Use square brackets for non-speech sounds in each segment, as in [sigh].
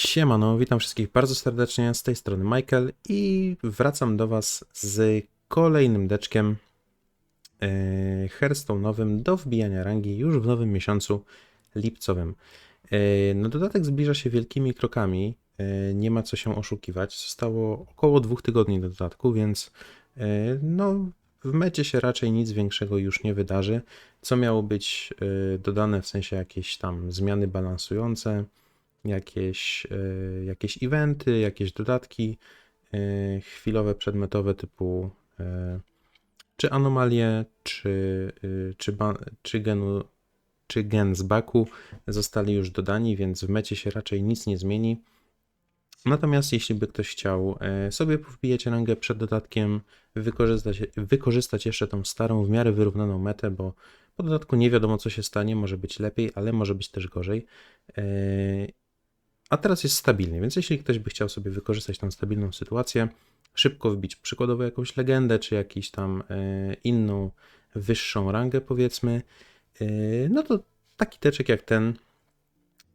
Siemano, witam wszystkich bardzo serdecznie, z tej strony Michael i wracam do Was z kolejnym deczkiem yy, Hearthstone'owym do wbijania rangi już w nowym miesiącu lipcowym. No dodatek zbliża się wielkimi krokami, yy, nie ma co się oszukiwać. Zostało około dwóch tygodni do dodatku, więc no w mecie się raczej nic większego już nie wydarzy. Co miało być dodane w sensie jakieś tam zmiany balansujące, jakieś, e, jakieś eventy, jakieś dodatki e, chwilowe, przedmiotowe typu e, czy anomalie, czy, czy, czy, genu, czy gen z baku zostali już dodani, więc w mecie się raczej nic nie zmieni. Natomiast jeśli by ktoś chciał sobie wbijać rangę przed dodatkiem, wykorzystać, wykorzystać jeszcze tą starą, w miarę wyrównaną metę, bo po dodatku nie wiadomo co się stanie, może być lepiej, ale może być też gorzej. A teraz jest stabilnie, więc jeśli ktoś by chciał sobie wykorzystać tą stabilną sytuację, szybko wbić przykładowo jakąś legendę, czy jakiś tam e, inną, wyższą rangę powiedzmy, e, no to taki teczek jak ten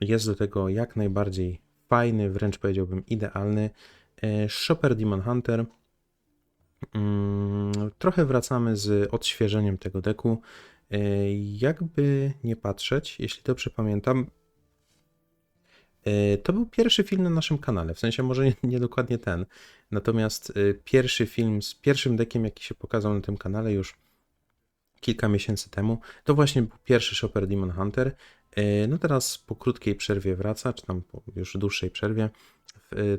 jest do tego jak najbardziej fajny, wręcz powiedziałbym idealny. E, Shopper Demon Hunter. Mm, Trochę wracamy z odświeżeniem tego deku. Jakby nie patrzeć, jeśli dobrze pamiętam, To był pierwszy film na naszym kanale, w sensie może nie, nie dokładnie ten, natomiast e, pierwszy film z pierwszym dekiem, jaki się pokazał na tym kanale już kilka miesięcy temu, to właśnie był pierwszy Shopper Demon Hunter. E, No teraz po krótkiej przerwie wraca, czy tam po już dłuższej przerwie,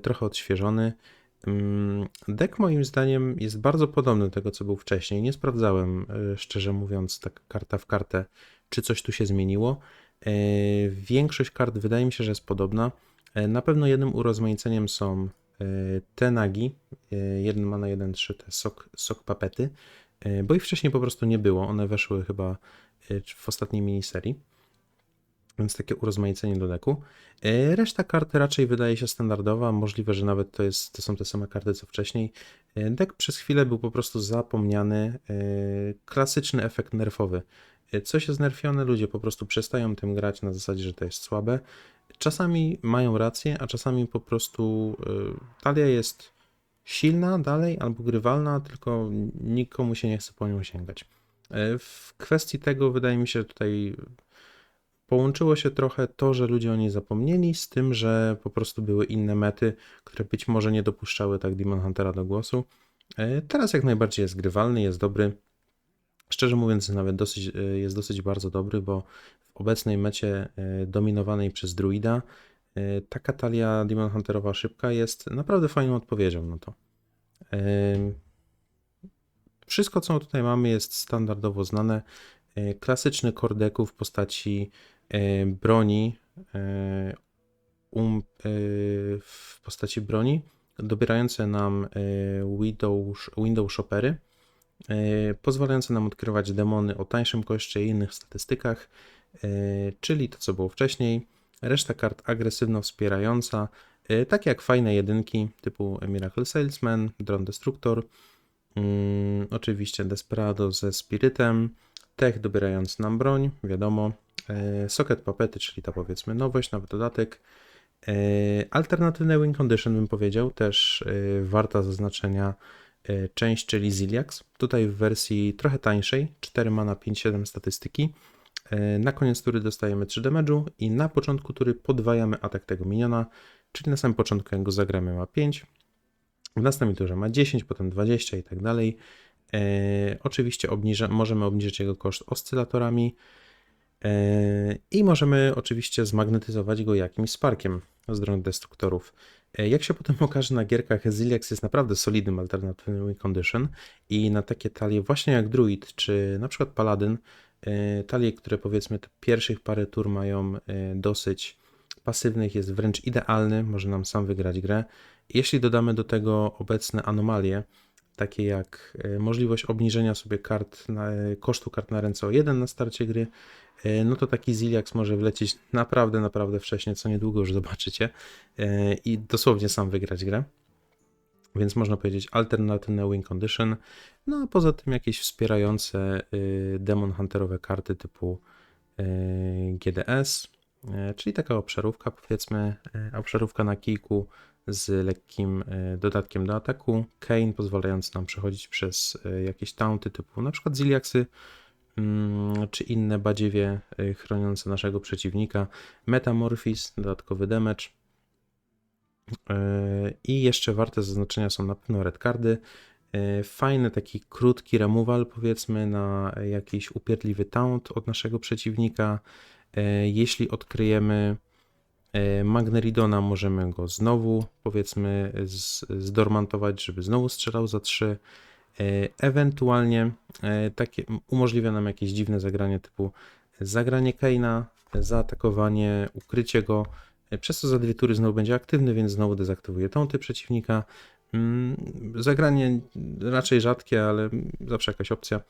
trochę odświeżony. Mm, Dek moim zdaniem jest bardzo podobny do tego, co był wcześniej. Nie sprawdzałem, szczerze mówiąc, tak karta w kartę, czy coś tu się zmieniło. E, Większość kart wydaje mi się, że jest podobna. E, Na pewno jednym urozmaiceniem są e, te nagi. Jeden ma na 1-3 te sok, sok papety, bo ich wcześniej po prostu nie było. One weszły chyba w ostatniej miniserii. Więc takie urozmaicenie do deku. Reszta kart raczej wydaje się standardowa. Możliwe, że nawet to, jest, to są te same karty co wcześniej. Dek przez chwilę był po prostu zapomniany. Klasyczny efekt nerfowy. E, Coś jest nerfione, ludzie po prostu przestają tym grać na zasadzie, że to jest słabe. Czasami mają rację, a czasami po prostu e, talia jest silna dalej albo grywalna, tylko nikomu się nie chce po nią sięgać. E, W kwestii tego wydaje mi się, że tutaj połączyło się trochę to, że ludzie o niej zapomnieli, z tym, że po prostu były inne mety, które być może nie dopuszczały tak Demon Huntera do głosu. Teraz jak najbardziej jest grywalny, jest dobry. Szczerze mówiąc, nawet dosyć, e, jest dosyć bardzo dobry, bo w obecnej mecie e, dominowanej przez druida e, taka talia Demon Hunterowa szybka jest naprawdę fajną odpowiedzią na to. Wszystko, co tutaj mamy, jest standardowo znane. Klasyczny core decku w postaci broni, um, w postaci broni, dobierające nam window, window shoppery, pozwalające nam odkrywać demony o tańszym koszcie i innych statystykach, e, czyli to, co było wcześniej. Reszta kart agresywno wspierająca, e, takie jak fajne jedynki typu Miracle Salesman, Drone Destructor, mm, oczywiście Desperado ze Spiritem, Tech dobierający nam broń, wiadomo, e, Socket Papety, czyli ta powiedzmy nowość, nawet dodatek, e, alternatywne Win Condition bym powiedział, też e, warta zaznaczenia e, część, czyli Ziliax, tutaj w wersji trochę tańszej, 4 mana 5-7 statystyki, E, Na koniec tury dostajemy 3 damage'u i na początku tury podwajamy atak tego miniona, czyli na samym początku jak go zagramy ma 5, w następnej turze ma 10, potem 20 i tak dalej. E, oczywiście obniża, możemy obniżyć jego koszt oscylatorami e, i możemy oczywiście zmagnetyzować go jakimś sparkiem z dron destruktorów. E, jak się potem [laughs] okaże na gierkach, Ziliax jest naprawdę solidnym alternatywnym condition i na takie talie właśnie jak Druid czy na przykład Paladin, e, talie, które powiedzmy pierwszych parę tur mają e, dosyć pasywnych, jest wręcz idealny, może nam sam wygrać grę. Jeśli dodamy do tego obecne anomalie, takie jak możliwość obniżenia sobie kart na, kosztu kart na ręce o 1 na starcie gry, no to taki Ziliax może wlecieć naprawdę, naprawdę wcześnie, co niedługo już zobaczycie e, i dosłownie sam wygrać grę. Więc można powiedzieć alternatywne win condition. No a poza tym jakieś wspierające y, Demon Hunterowe karty typu y, GDS, e, czyli taka obszarówka powiedzmy, e, obszarówka na kijku z lekkim e, dodatkiem do ataku, Kane pozwalający nam przechodzić przez e, jakieś taunty typu na przykład Ziliaksy, mm, czy inne badziewie e, chroniące naszego przeciwnika, Metamorphiz, dodatkowy damage, E, I jeszcze warte zaznaczenia są na pewno red cardy. E, Fajny taki krótki removal powiedzmy na jakiś upierdliwy taunt od naszego przeciwnika. Jeśli odkryjemy Magneridona, możemy go znowu powiedzmy zdormantować, żeby znowu strzelał za 3. Ewentualnie e, takie umożliwia nam jakieś dziwne zagranie typu zagranie Keina, zaatakowanie, ukrycie go, E, przez co za dwie tury znowu będzie aktywny, więc znowu dezaktywuje taunty przeciwnika. Mm, Zagranie raczej rzadkie, ale zawsze jakaś opcja.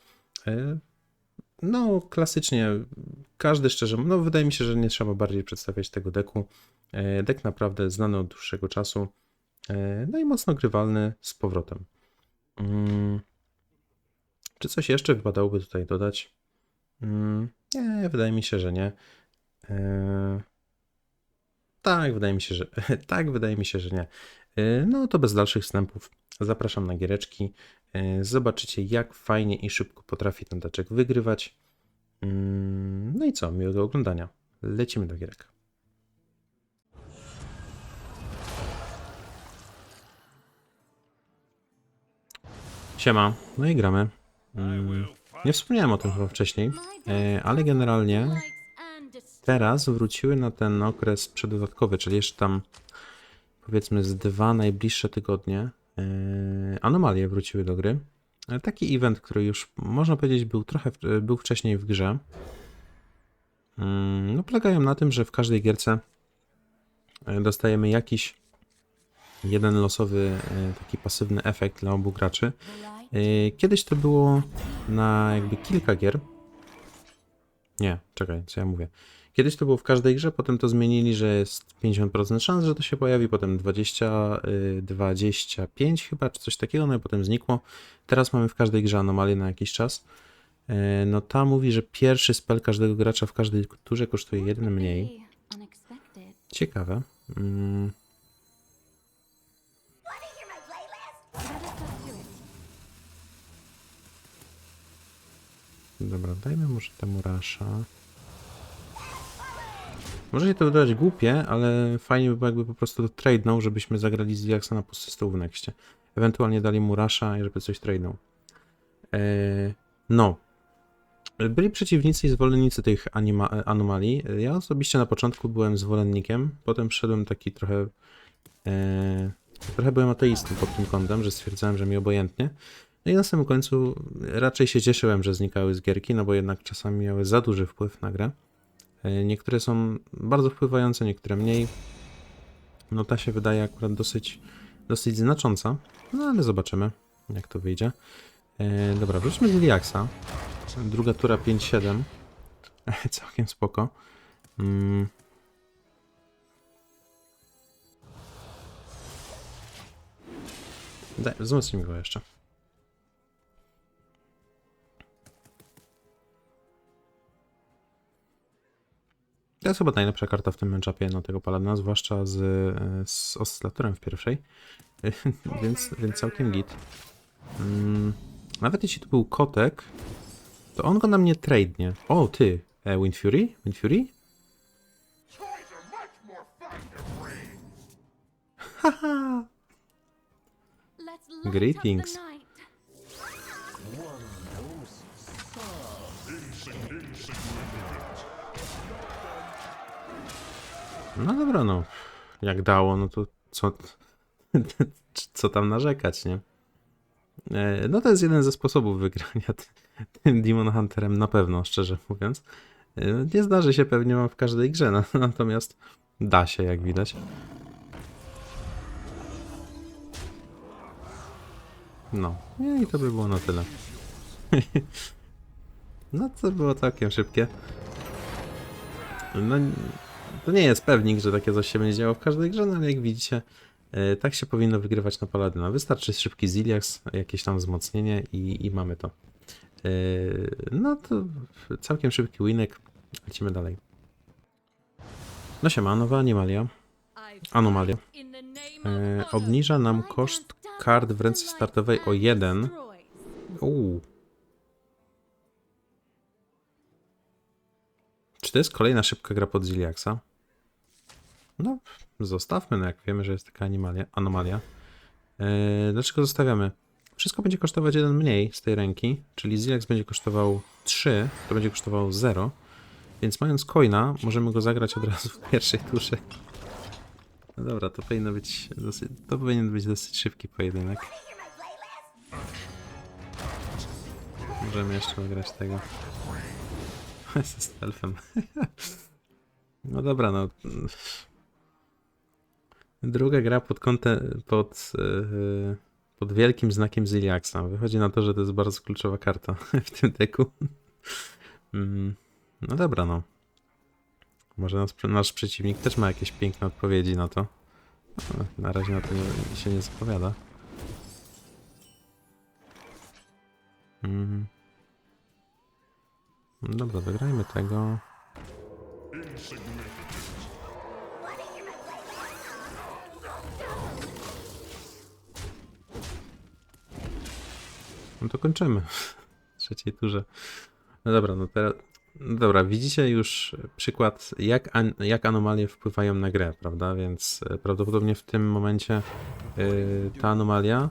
E, No, klasycznie, każdy szczerze, no wydaje mi się, że nie trzeba bardziej przedstawiać tego deku. E, Dek naprawdę znany od dłuższego czasu, e, no i mocno grywalny z powrotem. Mm, Czy coś jeszcze wypadałoby tutaj dodać? Mm, Nie, wydaje mi się, że nie. E, tak, wydaje mi się, że [laughs] tak, wydaje mi się, że nie. Yy, No to bez dalszych wstępów zapraszam na giereczki. Yy, Zobaczycie, jak fajnie i szybko potrafi ten deczek wygrywać. Mm, No i co, miłego oglądania. Lecimy do gierek. Siema, no i gramy. Mm, Nie wspomniałem o tym chyba wcześniej, e, ale generalnie teraz wróciły na ten okres przedodatkowy, czyli jeszcze tam powiedzmy z dwa najbliższe tygodnie yy, anomalie wróciły do gry. E, Taki event, który już można powiedzieć był trochę był wcześniej w grze. Mm, No, polegają na tym, że w każdej gierce e, dostajemy jakiś jeden losowy e, taki pasywny efekt dla obu graczy. E, Kiedyś to było na jakby kilka gier. Nie, czekaj, co ja mówię. Kiedyś to było w każdej grze, potem to zmienili, że jest 50% szans, że to się pojawi, potem 20, y, 25 chyba, czy coś takiego, no i potem znikło. Teraz mamy w każdej grze anomalię na jakiś czas. No ta mówi, że pierwszy spell każdego gracza w każdej turze kosztuje jeden mniej. Ciekawe. Mm, Dobra, dajmy może temu rasza. Może się to wydawać głupie, ale fajnie by było jakby po prostu trade'nął, żebyśmy zagrali z Diaxa na postystą w nexcie. Ewentualnie dali mu rasza, żeby coś trade'nął. Eee, no. Byli przeciwnicy i zwolennicy tych anomalii. Ja osobiście na początku byłem zwolennikiem, potem wszedłem taki trochę... Eee, trochę byłem ateistą pod tym kątem, że stwierdzałem, że mi obojętnie. No i na samym końcu raczej się cieszyłem, że znikały z gierki, no bo jednak czasami miały za duży wpływ na grę. E, Niektóre są bardzo wpływające, niektóre mniej. No ta się wydaje akurat dosyć, dosyć znacząca, no ale zobaczymy, jak to wyjdzie. E, dobra, wróćmy z Liaxa. Druga tura 5-7. [laughs] Całkiem spoko. Mm. Daj, wzmocnijmy go jeszcze. To jest chyba najlepsza karta w tym matchupie na tego Paladina, zwłaszcza z, z oscylatorem w pierwszej, [laughs] więc, więc całkiem git. Mm, nawet jeśli to był kotek, to on go na mnie tradenie. O, ty, e, Wind Fury? Wind Fury? Haha! Greetings. No dobra, no. Jak dało, no to co, [laughs] co tam narzekać, nie? E, No to jest jeden ze sposobów wygrania ty- tym Demon Hunterem na pewno, szczerze mówiąc. E, Nie zdarzy się pewnie w każdej grze, [laughs] no, natomiast da się, jak widać. No, i to by było na tyle. [laughs] No to było całkiem szybkie. No, to nie jest pewnik, że takie coś się będzie działo w każdej grze, no ale jak widzicie, e, tak się powinno wygrywać na Paladyna. Wystarczy szybki Ziliax, jakieś tam wzmocnienie i, i mamy to. E, No to całkiem szybki winek. Lecimy dalej. No siema, nowa animalia. Anomalia. E, obniża nam koszt kart w ręce startowej o 1. Uuu. Czy to jest kolejna szybka gra pod Ziliaxa? No, zostawmy, no jak wiemy, że jest taka animalia, anomalia. Eee, dlaczego zostawiamy? Wszystko będzie kosztować jeden mniej z tej ręki, czyli Ziliax będzie kosztował 3, to będzie kosztował 0, więc mając coina, możemy go zagrać od razu w pierwszej turze. No dobra, to powinno być dosyć, to powinien być dosyć szybki pojedynek. Możemy jeszcze nagrać tego. [laughs] Ze stealthem. [laughs] No dobra, no. Druga gra pod kątem, pod, yy, pod wielkim znakiem Ziliaxa. Wychodzi na to, że to jest bardzo kluczowa karta [laughs] w tym deku. Mm, No dobra, no. Może nas, nasz przeciwnik też ma jakieś piękne odpowiedzi na to. Na razie na to nie, się nie zapowiada. Mhm. No Dobra, zagrajmy tego. No to kończymy w trzeciej turze. No dobra, no teraz. No dobra, widzicie już przykład, jak, an, jak anomalie wpływają na grę, prawda? Więc e, prawdopodobnie w tym momencie yy, ta anomalia.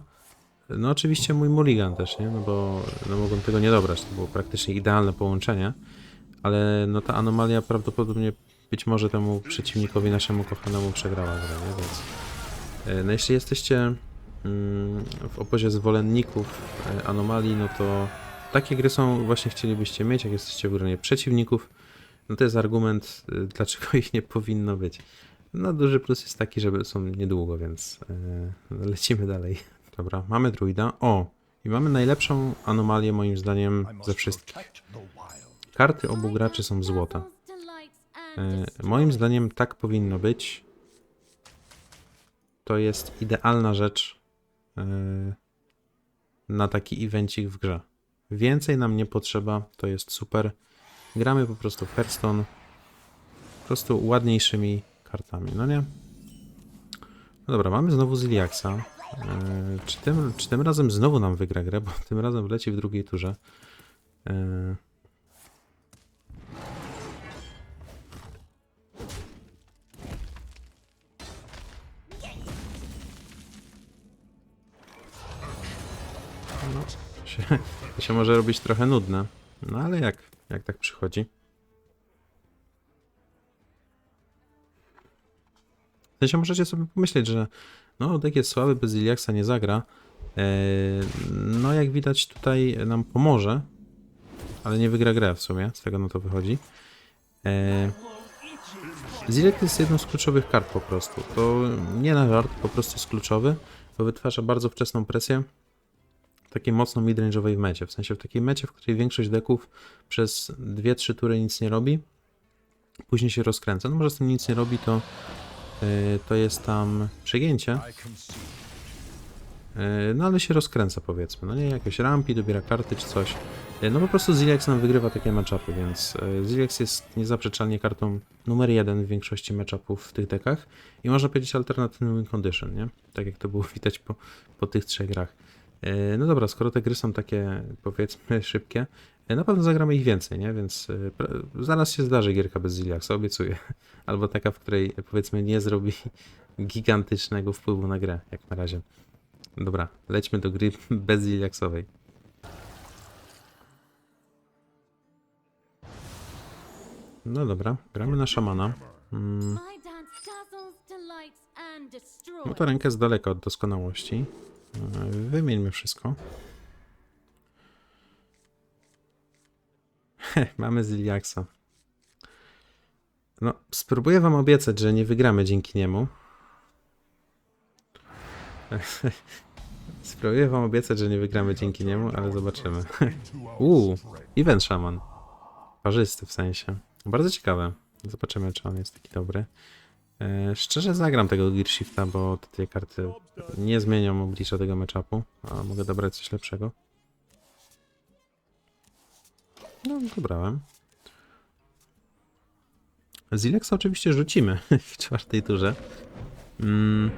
No oczywiście mój mulligan też, nie? No bo no mogłem tego nie dobrać, to było praktycznie idealne połączenie, ale no ta anomalia prawdopodobnie być może temu przeciwnikowi naszemu kochanemu przegrała grę, nie? Więc e, no jeśli jesteście w obozie zwolenników e, anomalii, no to takie gry są właśnie chcielibyście mieć, jak jesteście w gronie przeciwników, no to jest argument, y, dlaczego [laughs] ich nie powinno być. No duży plus jest taki, że są niedługo, więc yy, lecimy dalej. Dobra, mamy druida. O! I mamy najlepszą anomalię moim zdaniem ze wszystkich. Karty obu graczy są złote. Yy, moim zdaniem tak powinno być. To jest idealna rzecz na taki evencik w grze. Więcej nam nie potrzeba, to jest super. Gramy po prostu w Hearthstone. Po prostu ładniejszymi kartami, no nie? No dobra, mamy znowu Ziliaxa. Eee, czy, tym, czy tym razem znowu nam wygra grę, bo [laughs] tym razem wleci w drugiej turze. Się, to [laughs] się może robić trochę nudne. No ale jak, jak tak przychodzi? W sensie możecie sobie pomyśleć, że no, deck jest słaby, bez Iliaksa nie zagra. Eee, no, jak widać, tutaj nam pomoże, ale nie wygra grę w sumie, z tego no to wychodzi. Eee, Zilek jest jedną z kluczowych kart po prostu. To nie na żart, po prostu jest kluczowy, bo wytwarza bardzo wczesną presję takiej mocno midrange'owej mecie. W sensie w takiej mecie, w której większość deków przez 2-3 tury nic nie robi, później się rozkręca. No może z tym nic nie robi, to, yy, to jest tam przegięcie. Yy, no ale się rozkręca powiedzmy. No nie, jakieś rampi, dobiera karty czy coś. Yy, no po prostu Ziliax nam wygrywa takie matchupy, więc yy, Ziliax jest niezaprzeczalnie kartą numer jeden w większości matchupów w tych dekach i można powiedzieć alternatywny condition, nie? Tak jak to było widać po, po tych trzech grach. E, No dobra, skoro te gry są takie, powiedzmy, [laughs] szybkie, e, na pewno zagramy ich więcej, nie? Więc e, zaraz się zdarzy gierka bez Ziliaxa, obiecuję. [laughs] Albo taka, w której, powiedzmy, nie zrobi [laughs] gigantycznego wpływu na grę, jak na razie. Dobra, lećmy do gry bez Ziliaxowej. No dobra, gramy na szamana. Mm, no to rękę z daleka od doskonałości. Wymieńmy wszystko. Mamy Ziliaxa. No, spróbuję wam obiecać, że nie wygramy dzięki niemu. [laughs] spróbuję wam obiecać, że nie wygramy dzięki niemu, ale zobaczymy. [laughs] Uuu, Event Shaman. Parzysty w sensie. Bardzo ciekawe. Zobaczymy, czy on jest taki dobry. E, szczerze zagram tego Gearshifta, bo te karty nie zmienią oblicza tego matchupu, a mogę dobrać coś lepszego. No, dobrałem. Zilexa oczywiście rzucimy [laughs] w czwartej turze. Mm.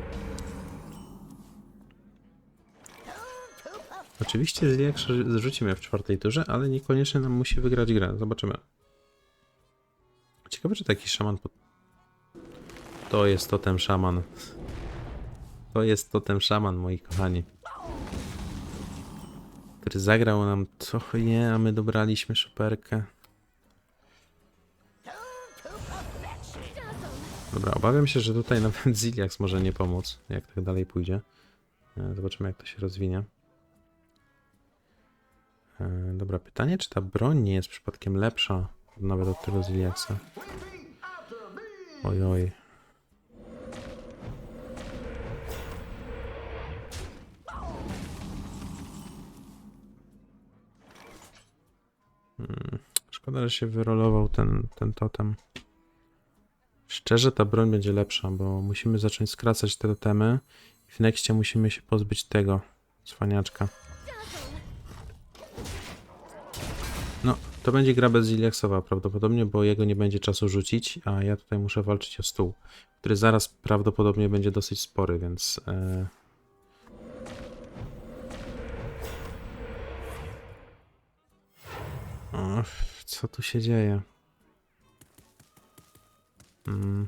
Oczywiście Zilexa rzucimy w czwartej turze, ale niekoniecznie nam musi wygrać grę. Zobaczymy. Ciekawe, czy taki szaman... Po... To jest totem szaman. To jest totem szaman, moi kochani. Który zagrał nam trochę nie, a my dobraliśmy szuperkę. Dobra, obawiam się, że tutaj nawet Ziliax może nie pomóc, jak tak dalej pójdzie. E, Zobaczymy, jak to się rozwinie. E, Dobra, pytanie, czy ta broń nie jest przypadkiem lepsza nawet od tego Ziliaxa? Oj, oj. Szkoda, że się wyrolował ten, ten totem. Szczerze ta broń będzie lepsza, bo musimy zacząć skracać te totemy i w nexcie musimy się pozbyć tego cwaniaczka. No, to będzie gra bez Ziliaksowa prawdopodobnie, bo jego nie będzie czasu rzucić, a ja tutaj muszę walczyć o stół, który zaraz prawdopodobnie będzie dosyć spory, więc... O, co tu się dzieje? Mm.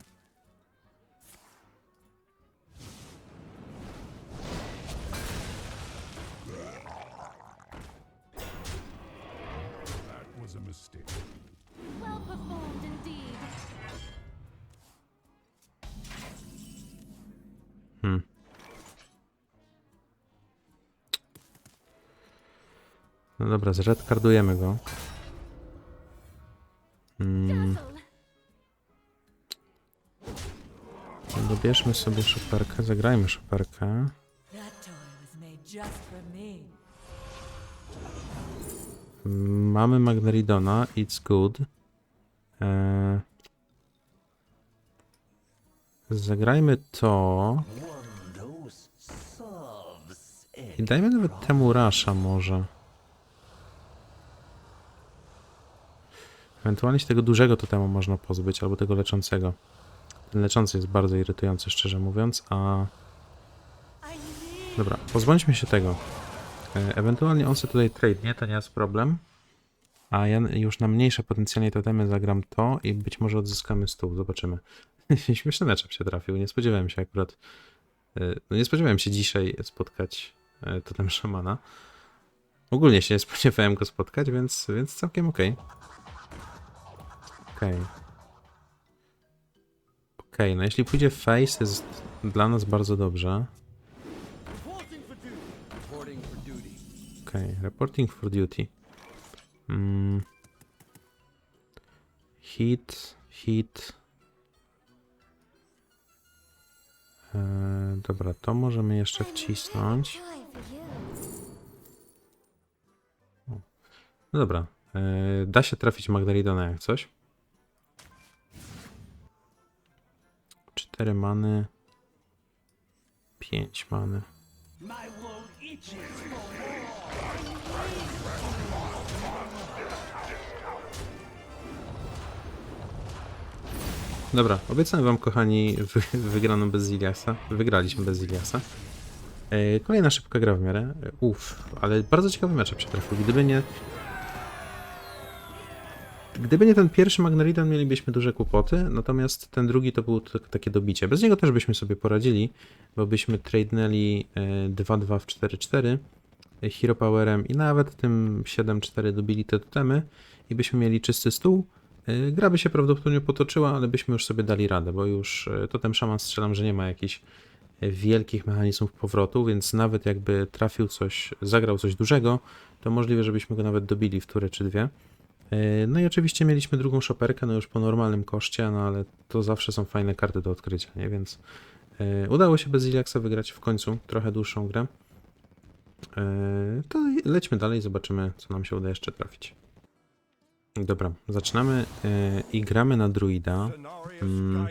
Hmm. No dobra, zredkardujemy go. Hmm. Dobierzmy sobie szuperkę, zagrajmy me. Mamy Magneridona, it's good. Eee, zagrajmy to. I dajmy nawet temu Rasha może. Ewentualnie się tego dużego totemu można pozbyć, albo tego leczącego. Ten leczący jest bardzo irytujący, szczerze mówiąc, a... Dobra, pozbądźmy się tego. E, Ewentualnie on sobie tutaj trade, nie? To nie jest problem. A ja już na mniejsze potencjalnie totemy zagram to i być może odzyskamy stół. Zobaczymy. [laughs] Śmieszny matchup się trafił. Nie spodziewałem się akurat. e, No nie spodziewałem się dzisiaj spotkać e, totem szamana. Ogólnie się nie spodziewałem go spotkać, więc, więc całkiem okej. Okej. Okej, no jeśli pójdzie face, jest dla nas bardzo dobrze. Okej, reporting for duty. Mm. Hit, hit. Eee, dobra, to możemy jeszcze wcisnąć. No dobra, eee, da się trafić Magdaridona jak coś. Cztery many. Pięć many. Dobra, obiecałem wam, kochani, wy, wygraną bez Iliasa. Wygraliśmy bez Iliasa. E, kolejna szybka gra w miarę. E, Uff, ale bardzo ciekawy mecz przetrafił. Gdyby nie... Gdyby nie ten pierwszy Magneridan, mielibyśmy duże kłopoty, natomiast ten drugi to było tak- takie dobicie. Bez niego też byśmy sobie poradzili, bo byśmy tradenęli e, 2-2 w 4-4 e, Hero Powerem i nawet tym 7-4 dobili te totemy i byśmy mieli czysty stół. E, Gra by się prawdopodobnie potoczyła, ale byśmy już sobie dali radę, bo już e, totem szaman strzelam, że nie ma jakichś e, wielkich mechanizmów powrotu, więc nawet jakby trafił coś, zagrał coś dużego, to możliwe, żebyśmy go nawet dobili w turę czy dwie. E, No i oczywiście mieliśmy drugą szoperkę, no już po normalnym koszcie, no ale to zawsze są fajne karty do odkrycia, nie? Więc e, udało się bez Iliaxa wygrać w końcu trochę dłuższą grę. E, To lećmy dalej, zobaczymy, co nam się uda jeszcze trafić. Dobra, zaczynamy i gramy na druida. Mm.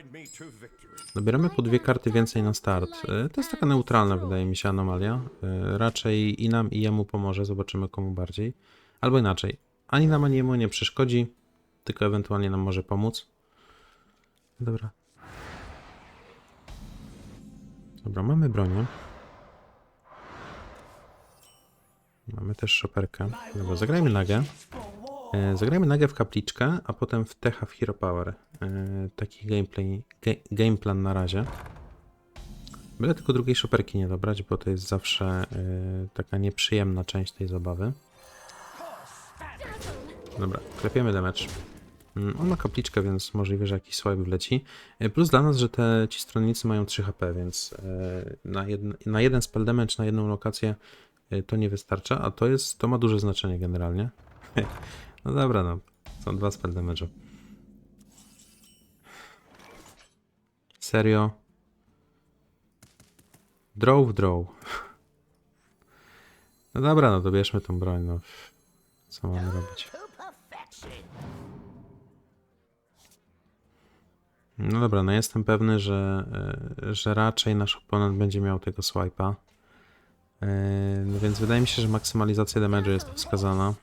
Dobieramy po dwie karty więcej na start. To jest taka neutralna, wydaje mi się, anomalia. Raczej i nam, i jemu pomoże, zobaczymy komu bardziej. Albo inaczej, ani nam, ani jemu nie przeszkodzi, tylko ewentualnie nam może pomóc. Dobra. Dobra, mamy bronię. Mamy też szoperkę. Dobra, zagrajmy nagę. E, zagrajmy nagę w kapliczkę, a potem w Techa w Hero Power. E, taki gameplay, ga, game plan na razie. Byle tylko drugiej szoperki nie dobrać, bo to jest zawsze e, taka nieprzyjemna część tej zabawy. Dobra, klepiemy damage. Mm, On ma kapliczkę, więc możliwe, że jakiś swipe wleci. E, Plus dla nas, że te ci stronnicy mają 3 HP, więc e, na, jedn, na jeden spell damage, na jedną lokację e, to nie wystarcza, a to jest, to ma duże znaczenie generalnie. [laughs] No dobra, no. Są dwa spell damage'u. Serio? Draw draw. [laughs] No dobra, no to bierzmy tą broń, no. Co mamy robić? No dobra, no jestem pewny, że, e, że raczej nasz oponent będzie miał tego swipe'a. E, No więc wydaje mi się, że maksymalizacja damage'u jest wskazana.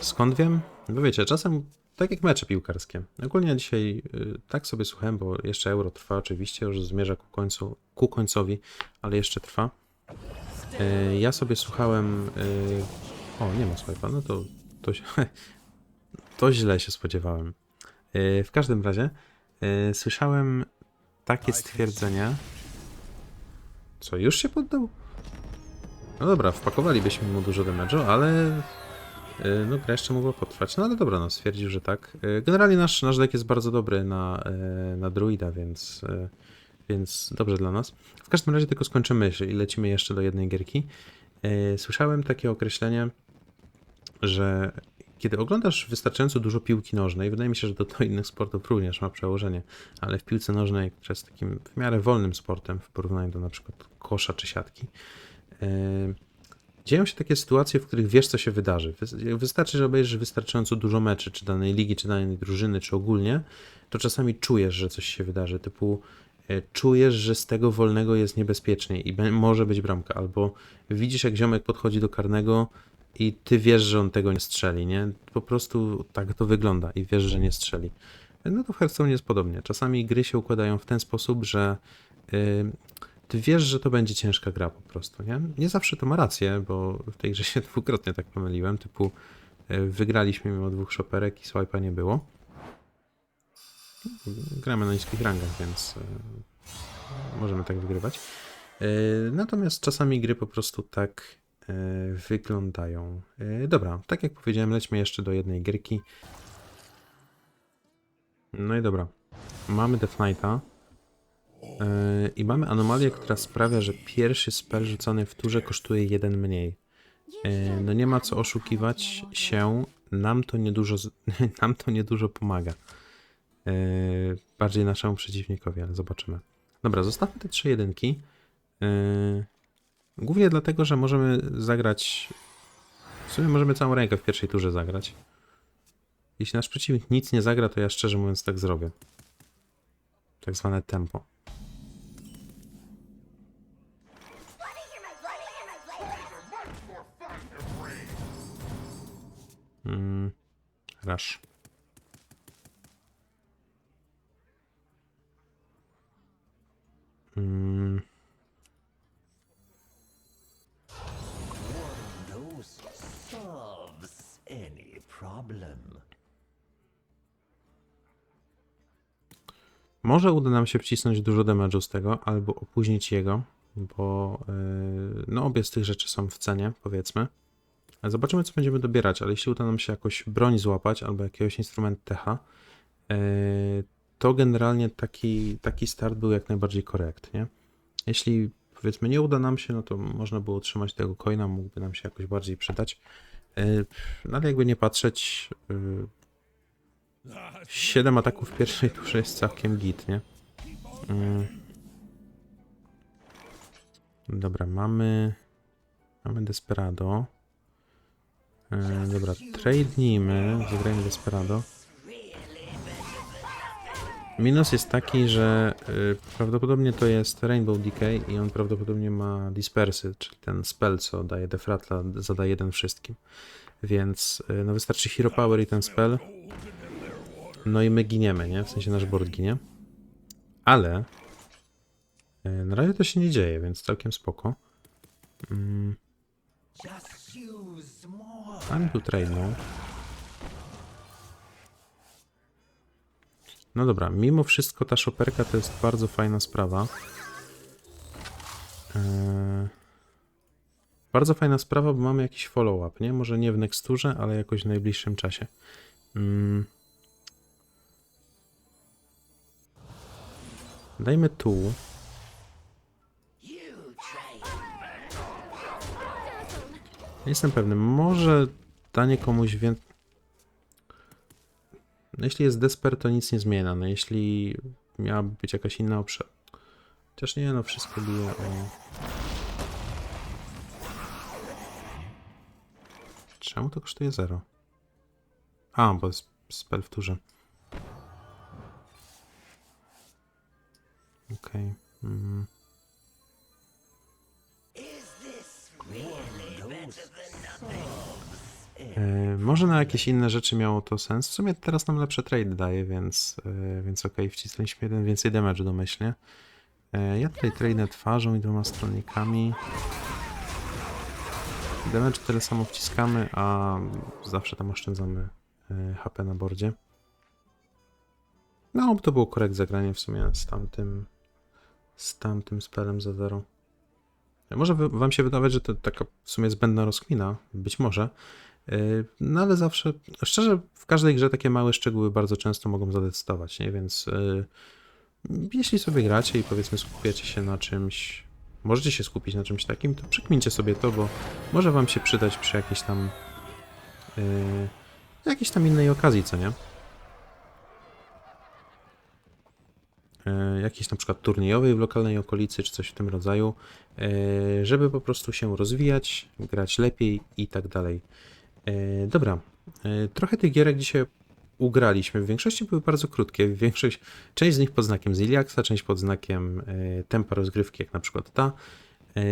Skąd wiem? Bo wiecie, czasem tak jak mecze piłkarskie. Ogólnie dzisiaj y, tak sobie słuchałem, bo jeszcze euro trwa oczywiście, już zmierza ku, końcu, ku końcowi, ale jeszcze trwa. Ja sobie słuchałem... O, nie ma swipe'a, no to, to, [laughs] to źle się spodziewałem. Y, w każdym razie y, słyszałem takie stwierdzenie... Co, już się poddał? No dobra, wpakowalibyśmy mu dużo damage'u, ale Yy, No, gra jeszcze mogła potrwać. No ale dobra, no stwierdził, że tak. Generalnie nasz, nasz deck jest bardzo dobry na, na druida, więc, więc dobrze dla nas. W każdym razie tylko skończymy i lecimy jeszcze do jednej gierki. Słyszałem takie określenie, że kiedy oglądasz wystarczająco dużo piłki nożnej, wydaje mi się, że to do innych sportów również ma przełożenie, ale w piłce nożnej, która jest takim w miarę wolnym sportem w porównaniu do na przykład kosza czy siatki, yy, Dzieją się takie sytuacje, w których wiesz, co się wydarzy. Wy- Wystarczy, że obejrzysz wystarczająco dużo meczy, czy danej ligi, czy danej drużyny, czy ogólnie, to czasami czujesz, że coś się wydarzy. Typu e, czujesz, że z tego wolnego jest niebezpiecznie i może być bramka, albo widzisz, jak ziomek podchodzi do karnego i ty wiesz, że on tego nie strzeli, nie? Po prostu tak to wygląda i wiesz, że nie strzeli. No to w Hearthstone jest podobnie. Czasami gry się układają w ten sposób, że y, ty wiesz, że to będzie ciężka gra po prostu, nie? Nie zawsze to ma rację, bo w tej grze się [laughs] dwukrotnie tak pomyliłem, typu y, wygraliśmy mimo dwóch szoperek i swipe'a nie było. Gramy na niskich rangach, więc y, możemy tak wygrywać. Y, Natomiast czasami gry po prostu tak wyglądają. Y, Dobra, tak jak powiedziałem, lećmy jeszcze do jednej gierki. No i dobra. Mamy Death Knighta. Yy, I mamy anomalię, która sprawia, że pierwszy spell rzucony w turze kosztuje jeden mniej. No nie ma co oszukiwać się, nam to niedużo, [laughs] nam to niedużo pomaga. Bardziej naszemu przeciwnikowi, ale zobaczymy. Dobra, zostawmy te trzy jedynki. Głównie dlatego, że możemy zagrać. W sumie możemy całą rękę w pierwszej turze zagrać. Jeśli nasz przeciwnik nic nie zagra, to ja szczerze mówiąc tak zrobię. Tak zwane tempo. Mm, rush. Może uda nam się wcisnąć dużo damage'u z tego, albo opóźnić jego, bo yy, no obie z tych rzeczy są w cenie, powiedzmy. Zobaczymy, co będziemy dobierać, ale jeśli uda nam się jakoś broń złapać, albo jakiegoś instrument techa, yy, to generalnie taki, taki start był jak najbardziej korekt, nie? Jeśli powiedzmy nie uda nam się, no to można było utrzymać tego coina, mógłby nam się jakoś bardziej przydać. Yy, no ale jakby nie patrzeć, 7 ataków w pierwszej turze jest całkiem git, nie? Mm. Dobra, mamy... Mamy Desperado. E, dobra, tradenijmy, zagrajmy Desperado. Minus jest taki, że y, prawdopodobnie to jest Rainbow Decay i on prawdopodobnie ma Dispersy, czyli ten spell, co daje Defratla, zadaje jeden wszystkim. Więc y, no wystarczy Hero Power i ten spell No i my giniemy, nie? W sensie nasz board ginie. Ale e, na razie to się nie dzieje, więc całkiem spoko. Mm, tam tu tradeną. No dobra, mimo wszystko ta szoperka to jest bardzo fajna sprawa. Eee, bardzo fajna sprawa, bo mamy jakiś follow-up, nie? Może nie w nexturze, ale jakoś w najbliższym czasie. Mm. Dajmy tu. Nie jestem pewny, może danie komuś więcej. No jeśli jest desper, to nic nie zmienia. No jeśli miałaby być jakaś inna obszar. Chociaż nie, no wszystko bije o... Czemu to kosztuje 0? A, bo jest spell w turze. Okej. Mm. E, Może na jakieś inne rzeczy miało to sens. W sumie teraz nam lepsze trade daje, więc, e, więc okej, wcisnęliśmy jeden więcej damage domyślnie. E, Ja tutaj trade'nę twarzą i dwoma stronnikami. Damage tyle samo wciskamy, a zawsze tam oszczędzamy HP na bordzie. No, to było korekt zagranie w sumie z tamtym z tamtym spelem za zero. Może wy- wam się wydawać, że to taka w sumie zbędna rozkmina, być może, Yy, no ale zawsze, szczerze, w każdej grze takie małe szczegóły bardzo często mogą zadecydować, nie? Więc yy, jeśli sobie gracie i powiedzmy skupiacie się na czymś, możecie się skupić na czymś takim, to przekmincie sobie to, bo może wam się przydać przy jakiejś tam jakiejś tam innej okazji, co nie? Jakiejś na przykład turniejowej w lokalnej okolicy, czy coś w tym rodzaju, e, żeby po prostu się rozwijać, grać lepiej i tak dalej. E, Dobra, e, trochę tych gierek dzisiaj ugraliśmy. W większości były bardzo krótkie. Większość, część z nich pod znakiem Ziliaxa, część pod znakiem e, tempa rozgrywki, jak na przykład ta. E,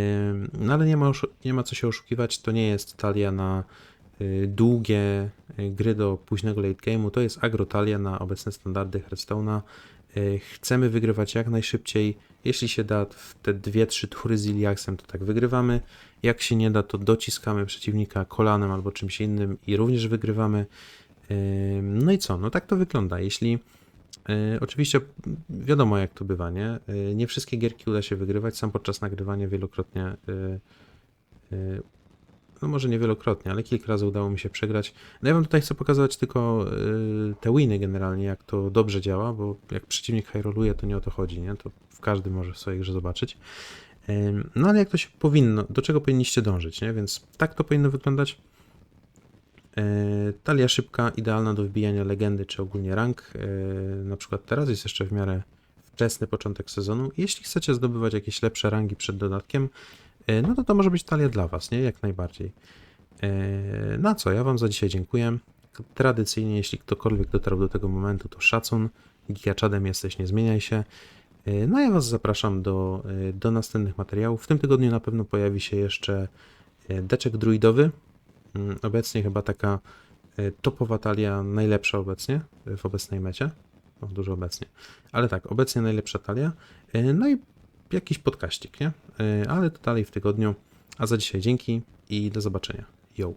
No ale nie ma, nie ma co się oszukiwać, to nie jest talia na e, długie e, gry do późnego late game'u, to jest agrotalia na obecne standardy Hearthstone'a. E, Chcemy wygrywać jak najszybciej. Jeśli się da w te 2-3 tury z Iliaksem, to tak wygrywamy. Jak się nie da, to dociskamy przeciwnika kolanem albo czymś innym i również wygrywamy. E, No i co? No tak to wygląda. Jeśli e, oczywiście wiadomo jak to bywa, nie? Nie wszystkie gierki uda się wygrywać. Sam podczas nagrywania wielokrotnie no może nie wielokrotnie, ale kilka razy udało mi się przegrać. No ja wam tutaj chcę pokazać tylko y, te winy generalnie, jak to dobrze działa, bo jak przeciwnik high to nie o to chodzi, nie? To w każdy może w swojej grze zobaczyć. Ym, No ale jak to się powinno, do czego powinniście dążyć, nie? Więc tak to powinno wyglądać. Yy, Talia szybka, idealna do wbijania legendy, czy ogólnie rank. Yy, Na przykład teraz jest jeszcze w miarę wczesny początek sezonu. Jeśli chcecie zdobywać jakieś lepsze rangi przed dodatkiem, no to to może być talia dla Was, nie? Jak najbardziej. E, Na co? Ja Wam za dzisiaj dziękuję. Tradycyjnie, jeśli ktokolwiek dotarł do tego momentu, to szacun. Gigaczadem jesteś, nie zmieniaj się. E, No ja Was zapraszam do, e, do następnych materiałów. W tym tygodniu na pewno pojawi się jeszcze e, deczek druidowy. Mm, Obecnie chyba taka e, topowa talia, najlepsza obecnie e, w obecnej mecie. No, dużo obecnie. Ale tak, obecnie najlepsza talia. E, No i jakiś podkaścik, nie? Yy, Ale to dalej w tygodniu. A za dzisiaj dzięki i do zobaczenia. Yo.